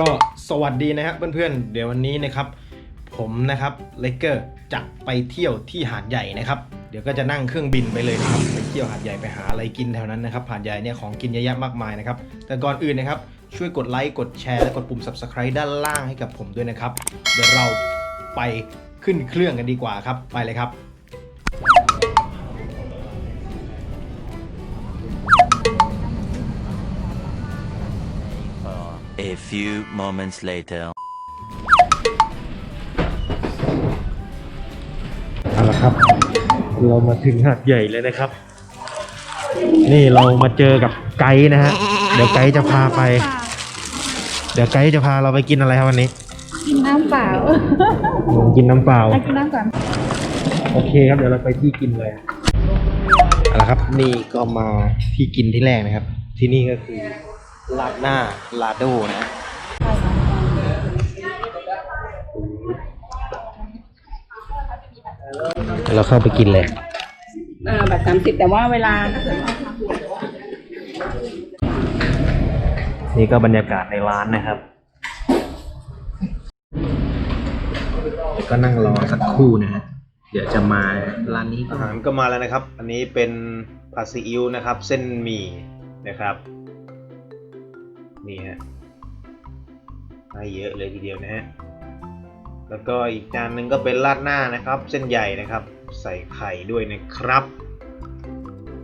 ก็สวัสดีนะครับเพื่อนๆ เดี๋ยววันนี้นะครับ ผมนะครับเลเกอร์จะไปเที่ยวที่หาดใหญ่นะครับ ดี๋ยวก็จะนั่งเครื่องบินไปเลยนะครับไปเที่ยวหาดใหญ่ไปหาอะไรกินแถวนั้นนะครับหาดใหญ่เนี่ยของกินเยอะแยะมากมายนะครับแต่ก่อนอื่นนะครับช่วยกดไลค์กดแชร์และกดปุ่ม subscribe ด้านล่างให้กับผมด้วยนะครับ เดี๋ยวเราไปขึ้นเครื่องกันดีกว่าครับไปเลยครับ A few moments later. เอาละครับ เรามาถึงหาดใหญ่เลยนะครับ นี่เรามาเจอกับไกด์นะฮะ เดี๋ยวไกด์จะพาไป เดี๋ยวไกด์จะพาเราไปกินอะไรครับวันนี้ กินน้ำเปล่าผมกินน้ำเปล่า ไปกินน้ำก่อนโอเคครับเดี๋ยวเราไปที่กินเลยเอาละครับนี่ก็มาที่กินที่แรกนะครับ ที่นี่ก็คือลาดหน้าลาโดนะฮะ เดี๋ยวเราเข้าไปกินเลยเออแบบสามสิบแต่ว่าเวลา นี่ก็บรรยากาศในร้านนะครับก็นั่งรอสักครู่นะฮะเดี๋ยวจะมาร้านนี้ก็อาหารก็มาแล้วนะครับ อันนี้เป็นผัดซีอิ๊วนะครับ เส้นหมี่นะครับ นี่ฮะให้เยอะเลยทีเดียวนะฮะ แล้วก็อีกจานหนึ่งก็เป็นราดหน้านะครับ เส้นใหญ่นะครับ ใส่ไข่ด้วยนะครับ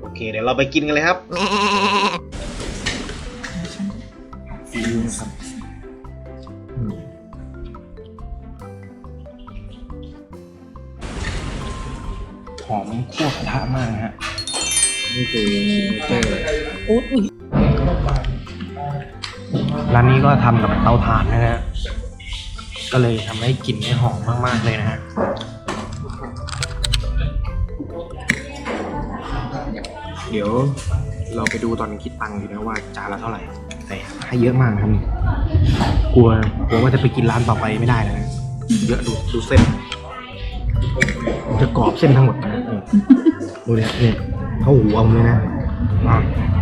โอเคเดี๋ยวเราไปกินกันเลยครับซีอิ๊วนะครับหอมคั่วกระทะมากนะฮะนี่คือซิกเนเจอร์เลยอุ๊ยอุ๊ยร้านนี้ก็ทำกับเตาถ่านนะฮะ ก็เลยทำให้กลิ่นเนี่หอมมาก ๆ เลยนะฮะเดี๋ยวเราไปดูตอนคิดตังค์ดีนะว่าจานละเท่าไหร่แต่ให้เยอะมากนะครับนี่กลัวกลัวว่าจะไปกินร้านต่อไปไม่ได้แล้วนะเยอะดูดูเส้น จะกรอบเส้นทั้งหมดนะดูเนี่ยเนี่ยเขาหูเอาเลยนะอ่า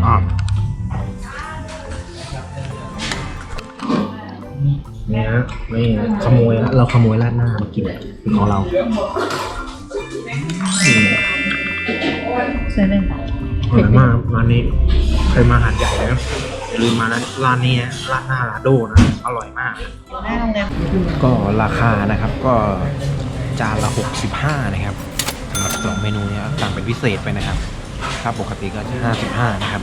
อ่า นี่ยฮะนี่ขโมยละเราขโมยราดหน้ามากินเป็นของเราอืมใช่เลยอร่อยมากร้านนี้เคยมาหาดใหญ่นะอย่าลืมมานะร้านนี้นะราดหน้าลาโดนะอร่อยมาก หน้าโรงแรมก็ราคานะครับก็จานละ65นะครับสำหรับสองเมนูเนี้สั่งเป็นพิเศษไปนะครับถ้าปกติก็จะ55นะครับ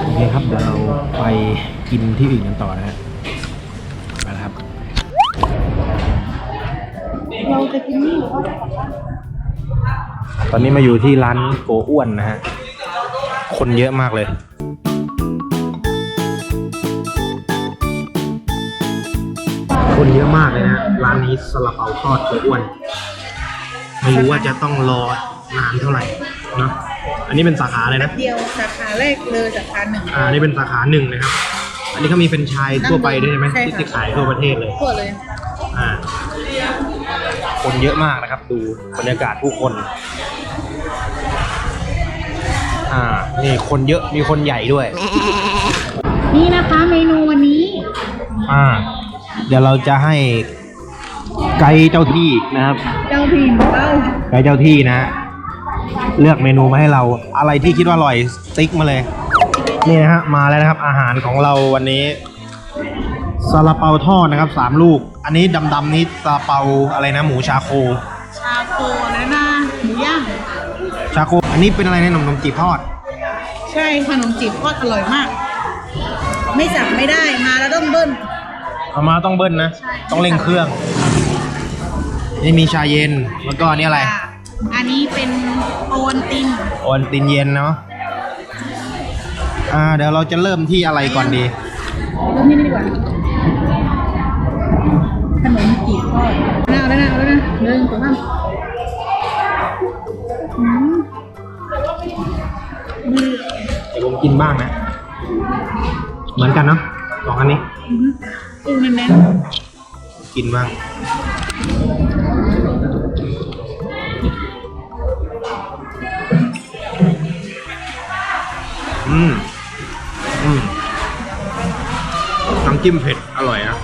โอเคครับเดี๋ยวเราไปกินที่อื่นกันต่อนะฮะ เราจะกินนี่หรือว่าจะกลับบ้านตอนนี้มาอยู่ที่ร้านโกอ้วนนะฮะ คนเยอะมากเลย คนเยอะมากเลยนะร้านนี้ซาลาเปาทอดโกอ้วน ไม่รู้ว่าจะต้องรอนานเท่าไหร่เนอะอันนี้เป็นสาขาเลยนะ เดียวสาขาแรกเลยสาขาหนึ่ง อ่า นี่เป็นสาขาหนึ่งนะครับ อันนี้เขามีเป็นไชายทั่วไปด้วยใช่ไหมใช่ค่ะ ที่ที่ขายทั่วประเทศเลย ทั่วเลยอ่า คนเยอะมากนะครับ ดูบรรยากาศผู้คน อ่า นี่คนเยอะมีคนใหญ่ด้วย นี่นะคะเมนูวันนี้ อ่า เดี๋ยวเราจะให้ไกด์เจ้าที่นะครับ เจ้าถิ่นเต้าไกด์เจ้าที่นะ เลือกเมนูมาให้เรา อะไรที่คิดว่าอร่อยติ๊กมาเลย นี่นะฮะ มาแล้วนะครับ อาหารของเราวันนี้ ซาลาเปาทอดนะครับสามลูก อันนี้ดำๆนี้ซาลาเปาอะไรนะ หมูชาโค ชาโคและหน้าหมูย่าง ชาโค อันนี้เป็นอะไรนะขนมนมจีบทอด ใช่ขนมจีบทอดอร่อยมาก ไม่สั่งไม่ได้มาแล้วต้องเบิ้ลเอามาต้องเบิ้ลนะใช่ต้องเร่งเครื่อง นี่มีชาเย็น แล้วก็อันนี้อะไรค่ะอันนี้เป็นโอนติน โอนตินเย็นเนาะ อ่า เดี๋ยวเราจะเริ่มที่อะไรก่อนดีเริ่มที่นี่ดีกว่า หน้าแล้วนะแล้วนะหนึ่งสองสามเดี๋ยวผมกินบ้างนะ เหมือนกันเนาะสองอันนี้ปูเน้นๆกินบ้างอืมอืมน้ำจิ้มเผ็ด อร่อยนะ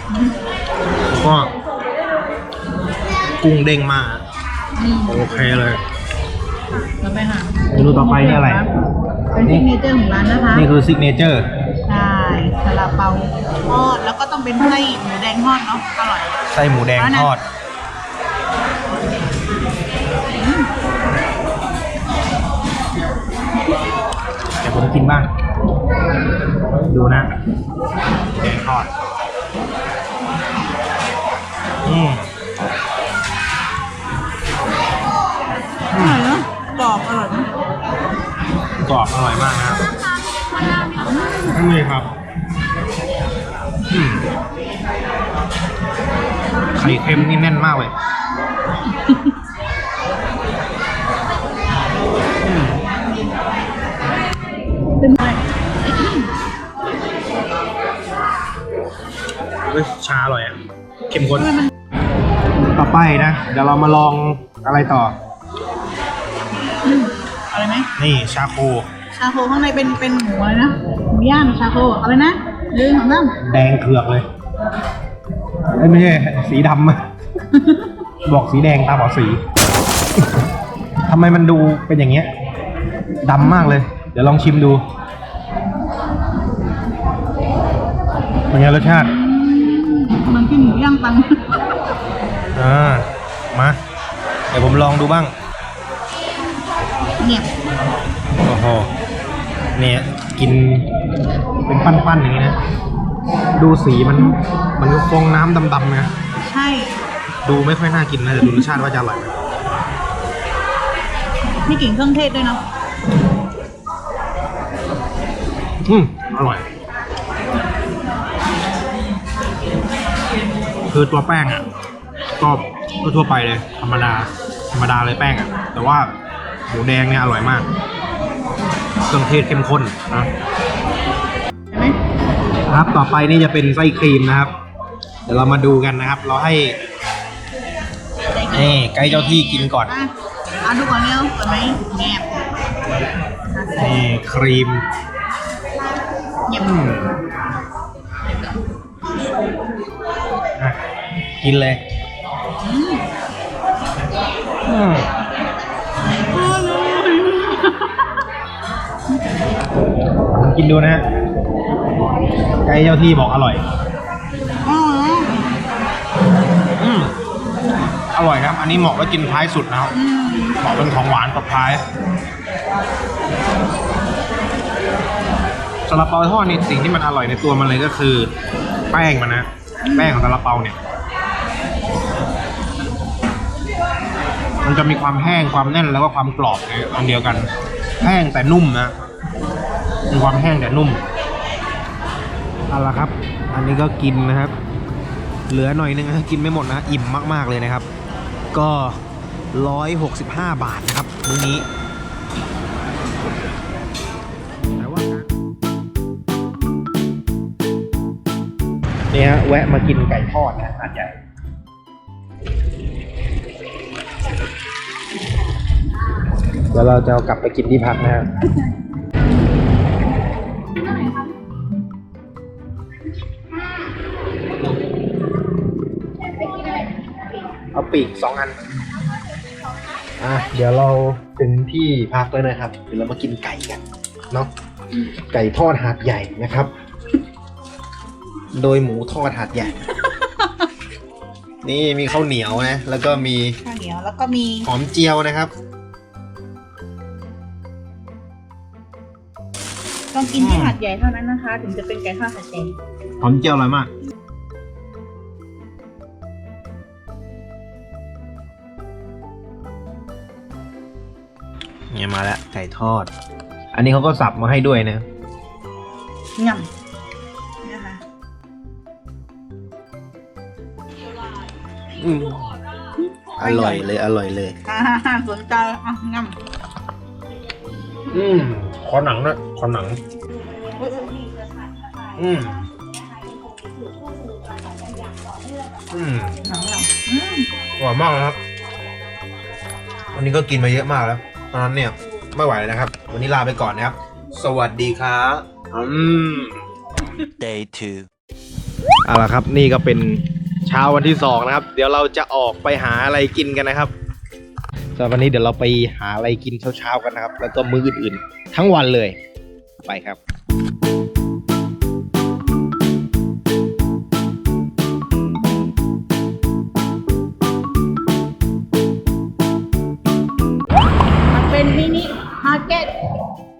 ก็ กุ้งเด้งมากอะๆอืมโอเคเลยเราไปหาเมนูต่อไปนี่อะไร เป็นซิกเนเจอร์ของร้านนะคะนี่คือซิกเนเจอร์ใช่ซาลาเปาทอดแล้วก็ต้องเป็นไส้หมูแดงทอดเนาะอร่อยไส้หมูแดงทอดเดี๋ยวผมกินบ้าง ดูนะแดงทอด อืม อร่อยเนาะกรอบอร่อยเนอะกรอบอร่อยมากนะครับนี่ครับอืมไข่เค็มนี่แน่นมากเลยเป็นไงเฮ้ยชาอร่อยอะเข้มข้นต่อไปนะ เดี๋ยวเรามาลองอะไรต่อ อะไรไหมนี่ชาโค ชาโคข้างในเป็นเป็นหมูอะไรนะหมูย่างชาโคอะไรนะหนึ่งของน้ำแดงเถือกเลยเอ้ยไม่ใช่สีดำอะ บอกสีแดงตาบอดสี ทำไมมันดูเป็นอย่างเงี้ยดำมากเลย เดี๋ยวลองชิมดูเป็นไงรสชาติ มันกินหมูย่างตัง อ่า มา เดี๋ยวผมลองดูบ้าง เงียบโอ้โหเนี่ยกินเป็นปั้นๆอย่างนี้นะ ดูสีมันมันก็ฟองน้ำดำๆนะใช่ ดูไม่ค่อยน่ากินนะแต่ดูรสชาติว่าจะอร่อยไหมมีกลิ่นเครื่องเทศด้วยเนาะอืมอร่อย คือตัวแป้งอะก็ทั่วๆไปเลย ธรรมดา ธรรมดาเลยแป้งอะ แต่ว่า หมูแดงเนี่ยอร่อยมาก เครื่องเทศเข้มข้นนะเห็นไหมครับ ต่อไปนี่จะเป็นไส้ครีมนะครับ เดี๋ยวเรามาดูกันนะครับ เราให้นี่ไก่เจ้าที่กินก่อนอะเอาดูก่อนเร็วเปิดไหมเงียบนี่ครีมเงียบอืมอะกินเลยอืม กินดูนะฮะไก่เจ้าที่บอกอร่อย อืมอร่อยครับ อันนี้เหมาะไว้กินท้ายสุดนะครับ เหมาะเป็นของหวานกับท้ายซาลาเปาทอดนี่สิ่งที่มันอร่อยในตัวมันเลยก็คือ แป้งมันนะ แป้งของซาลาเปาเนี่ย มันจะมีความแห้งความแน่นแล้วก็ความกรอบในอันเดียวกัน แห้งแต่นุ่มนะ มีความแห้งแต่นุ่มเอาละครับ อันนี้ก็กินนะครับ เหลือหน่อยนึงนะกินไม่หมดนะ อิ่มมาก ๆ เลยนะครับ ก็ 165 บาทนะครับมื้อนี้แต่ว่าเนี่ยฮะแวะมากินไก่ทอดนะหาดใหญ่เดี๋ยวเราจะเอากลับไปกินที่พักนะฮะ ปีกสองอัน อะเดี๋ยวเราถึงที่พักแล้วนะครับ เดี๋ยวเรามากินไก่กันเนาะไก่ทอดหาดใหญ่นะครับ โดยหมูทอดหาดใหญ่ นี่มีข้าวเหนียวนะแล้วก็มีข้าวเหนียวแล้วก็มีหอมเจียวนะครับ ต้องกินที่หาดใหญ่เท่านั้นนะคะ ถึงจะเป็นไก่ทอดหาดใหญ่หอมเจียวอร่อยมาก เนี่ยมาแล้วไก่ทอด อันนี้เขาก็สับมาให้ด้วยนะง่ำนะคะอืมอร่อยเลยอร่อยเลยอ่าสนใจอะง่อืมโคขอหนังนะขอหนังอืมอืมหนังเราอืมอร่อยมากนะครับ วันนี้ก็กินมาเยอะมากแล้ว เพราะฉะนั้นเนี่ยไม่ไหวแล้วนะครับ วันนี้ลาไปก่อนนะครับ สวัสดีครับอืม Day 2. เอาละครับนี่ก็เป็นเช้าวันที่สองนะครับ เดี๋ยวเราจะออกไปหาอะไรกินกันนะครับสำหรับวันนี้เดี๋ยวเราไปหาอะไรกินเช้าๆกันนะครับ แล้วก็มื้ออื่นๆ ทั้งวันเลยไปครับ มาร์เก็ต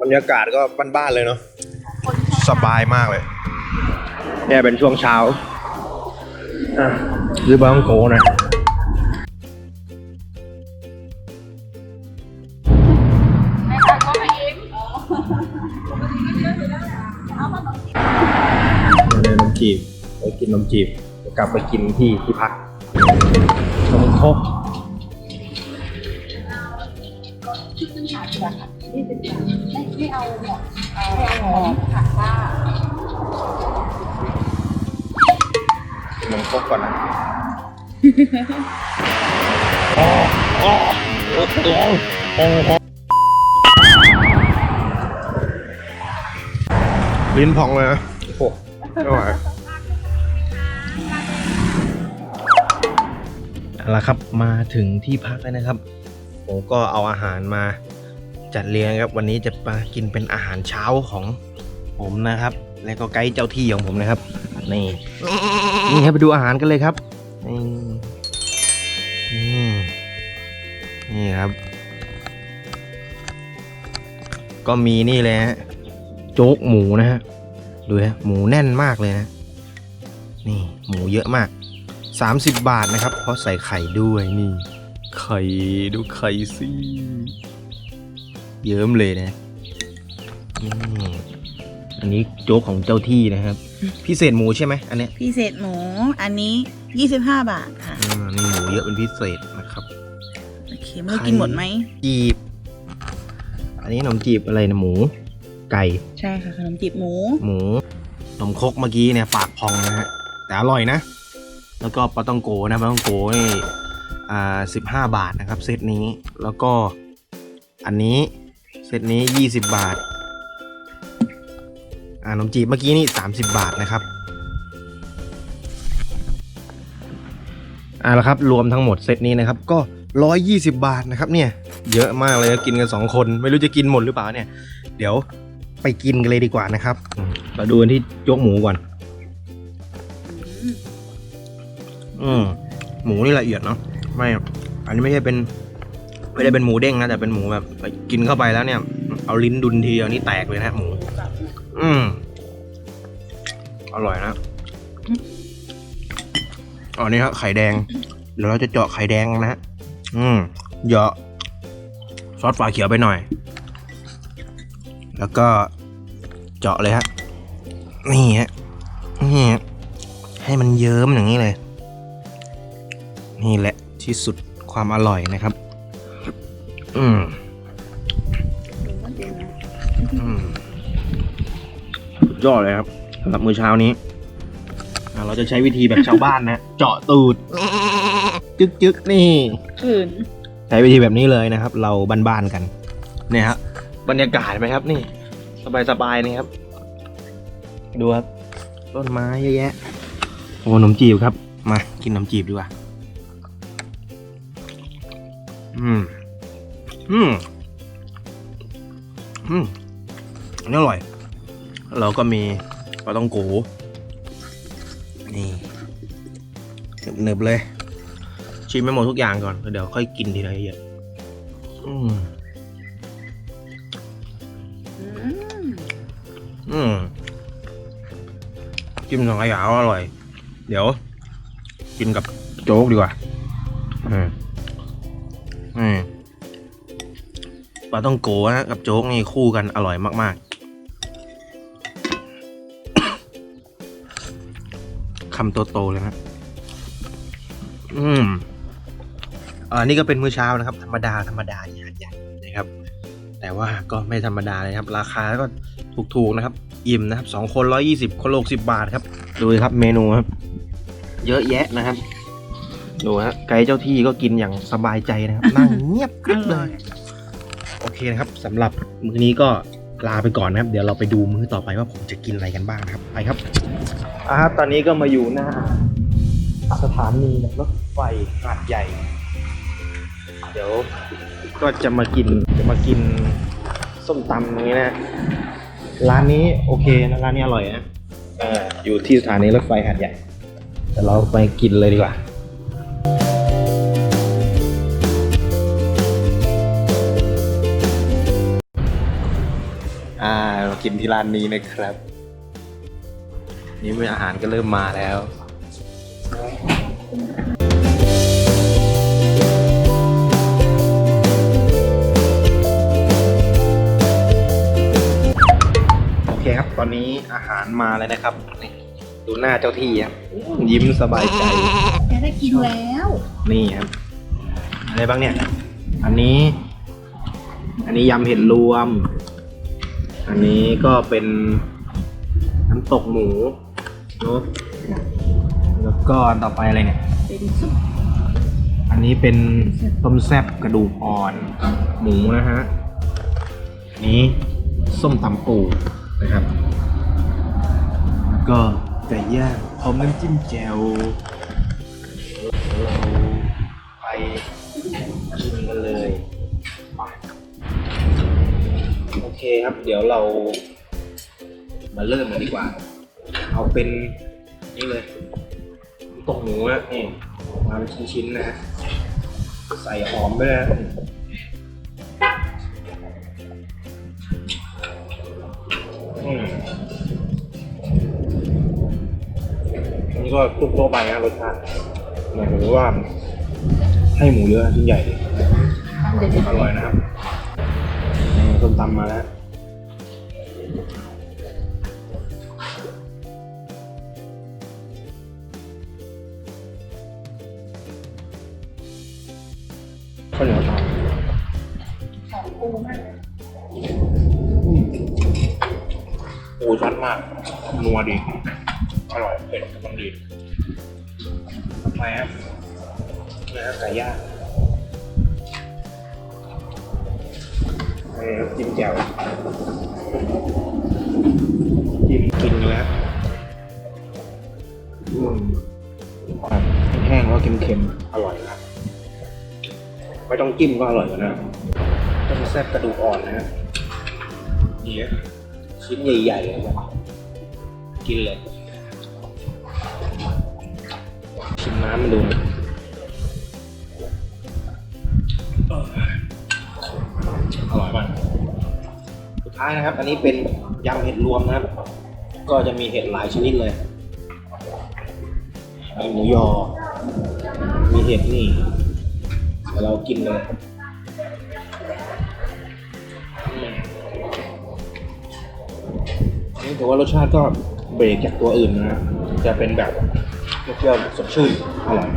บรรยากาศก็บ้านๆเลยเนาะสบายมากเลยเนี่ยเป็นช่วงเช้าอะซื้อบางโกนะเนนมจีบไปกินนมจีบเดี๋ยวกลับไปกินที่ที่พักนมครก กินนมครกก่อนนะลิ้นพองเลยนะโอ้โหไม่ไหวเอาละครับมาถึงที่พักแล้วนะครับ ผมก็เอาอาหารมา จัดเรียงครับวันนี้จะมากินเป็นอาหารเช้าของผมนะครับ และก็ไกด์เจ้าที่ของผมนะครับ นี่นี่ครับไปดูอาหารกันเลยครับนี่นี่นี่ครับ ก็มีนี่เลยฮะโจ๊กหมูนะฮะดูฮะหมูแน่นมากเลยนะนี่หมูเยอะมาก 30 บาทนะครับเพราะใส่ไข่ด้วยนี่ ไข่ดูไข่สิ เยิ้มเลยนะนี่อันนี้โจ๊กของเจ้าที่นะครับ พิเศษหมูใช่ไหมอันเนี้ยพิเศษหมูอันนี้ 25 บาทค่ะอ่านี่หมูเยอะเป็นพิเศษนะครับโอเคไม่รู้กินหมดไหมจีบ อันนี้ขนมจีบอะไรนะหมู ไก่ ใช่ค่ะขนมจีบหมู หมูขนมครกเมื่อกี้เนี่ยปากพองนะฮะแต่อร่อยนะ แล้วก็ปลาต้องโกนะปลาต้องโกนี่อ่าสิบห้าบาทนะครับเซตนี้แล้วก็อันนี้เซตนี้ยี่สิบบาท อ่านมจีบเมื่อกี้นี่สามสิบบาทนะครับ อ่าแล้วครับ รวมทั้งหมดเซตนี้นะครับ ก็ร้อยยี่สิบบาทนะครับเนี่ย เยอะมากเลยกินกันสองคน ไม่รู้จะกินหมดหรือเปล่าเนี่ย เดี๋ยวไปกินกันเลยดีกว่านะครับมเราดูกันที่โจ๊กหมูก่อน อืมหมูนี่ละเอียดเนาะ ไม่ อันนี้ไม่ใช่เป็น ไม่ได้เป็นหมูเด้งนะแต่เป็นหมูแบบกินเข้าไปแล้วเนี่ย เอาลิ้นดุนทีเดียวนี่แตกเลยนะหมู อืมอร่อยนะอ๋อนี่ครับไข่แดง เดี๋ยวเราจะเจาะไข่แดงนะฮะอืมเหยาะซอสฝาเขียวไปหน่อย แล้วก็เจาะเลยฮะ นี่ฮะ นี่ฮะ ให้มันเยิ้มอย่างนี้เลย นี่แหละที่สุดความอร่อยนะครับ อืมอืมสุดยอดเลยครับสำหรับมื้อเช้านี้อะเราจะใช้วิธีแบบชาวบ้านนะ เจาะตูด จึ๊กจึ๊กนี่อื่นใช้วิธีแบบนี้เลยนะครับ เราบ้านๆกันเนี่ยครับบรรยากาศไหมครับ นี่ สบายๆนี่ครับ ดูครับ ต้นไม้เยอะแยะโอ้ขนมจีบครับ มา กินขนมจีบดีกว่า อืม อืม อืมอันนี้อร่อย เราก็มีปลาต้องโกนี่หนึบๆเลย ชิมไม่หมดทุกอย่างก่อน เดี๋ยวค่อยกินทีละเอียดอืม อืม จิ้มสังขยาอร่อย เดี๋ยว กินกับโจ๊กดีกว่า อืม ปลาต้องโกนะกับโจ๊กนี่คู่กันอร่อยมากๆ คำโตๆเลยนะอืมอ่านี่ก็เป็นมื้อเช้านะครับ ธรรมดาธรรมดาที่หาดใหญ่นะครับ แต่ว่าก็ไม่ธรรมดาเลยครับ ราคาก็ถูกๆนะครับ อิ่มนะครับสองคนร้อยี่สิบคนละหกสิบบาทครับดูครับเมนูครับ เยอะแยะนะครับดูฮะไก่เจ้าที่ก็กินอย่างสบายใจนะครับ นั่งเงียบกริบเลย โอเคนะครับสำหรับมื้อนี้ก็ลาไปก่อนนะครับ เดี๋ยวเราไปดูมื้อต่อไปว่าผมจะกินอะไรกันบ้างนะครับ ไปครับอ่าตอนนี้ก็มาอยู่หน้า สถานีรถไฟหาดใหญ่ เดี๋ยวก็จะมากินจะมากินส้มตำอย่างนี้นะ ร้านนี้โอเคนะร้านนี้อร่อยนะเอออยู่ที่สถานีรถไฟหาดใหญ่เดี๋ยวเราไปกินเลยดีกว่า กินที่ร้านนี้นะครับ นี่เป็นอาหารก็เริ่มมาแล้วโอเคครับ ตอนนี้อาหารมาแล้วนะครับนี่ดูหน้าเจ้าที่ครับยิ้มสบายใจแกได้กินแล้ว นี่ครับ อะไรบ้างเนี่ย อันนี้ อันนี้ยำเห็ดรวม อันนี้ก็เป็นน้ำตกหมูเนอะแล้วก็อันต่อไปอะไรเนี่ย เป็นซุปอันนี้เป็นต้มแซ่บกระดูกอ่อน หมูนะฮะอันนี้ส้มตำปูนะครับแล้วก็ไก่ย่างพร้อมน้ำจิ้มแจ่วเราไป เคครับ เดี๋ยวเรา มาเริ่มกันดีกว่า เอาเป็นนี่เลยตกหมูนะนี่มาเป็นชิ้นๆนะฮะใส่หอมด้วยนะอืมอันนี้ก็ทุกทั่วไปนะรสชาติหมายถึงว่า ให้หมูเยอะชิ้นใหญ่ดิอร่อยนะครับนี่ ส้มตำมาแล้วข้าวเหนียวตามของปูมากปูชัดมาก นัวดี อร่อยเผ็ดกำลังดีทำไมครับนะฮะไก่ย่าง นี่ครับจิ้มแจ่วจิ้มกินแล้วอืมแบบแห้งๆแล้วเค็มๆอร่อยครับไม่ต้องจิ้มก็อร่อยกว่านะต้มแซ่บกระดูกอ่อนนะฮะนี่ฮะชิ้นใหญ่ๆเลยนะกินเลยชิมน้ำมันดูนะ อร่อยมากสุดท้ายนะครับ อันนี้เป็นยำเห็ดรวมนะครับ ก็จะมีเห็ดหลายชนิดเลย มีหมูยอ มีเห็ดนี่เดี๋ยวเรากินเลยนนี้ถือว่ารสชาติก็เบรกจากตัวอื่นนะ จะเป็นแบบเปรี้ยวสดชื่นอร่อย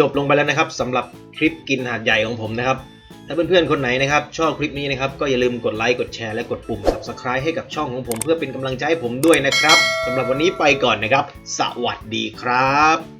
จบลงไปแล้วนะครับสำหรับคลิปกินหาดใหญ่ของผมนะครับ ถ้าเพื่อนๆคนไหนนะครับชอบคลิปนี้นะครับก็อย่าลืมกดไลค์กดแชร์และกดปุ่ม subscribe ให้กับช่องของผมเพื่อเป็นกำลังใจให้ผมด้วยนะครับสำหรับวันนี้ไปก่อนนะครับ สวัสดีครับ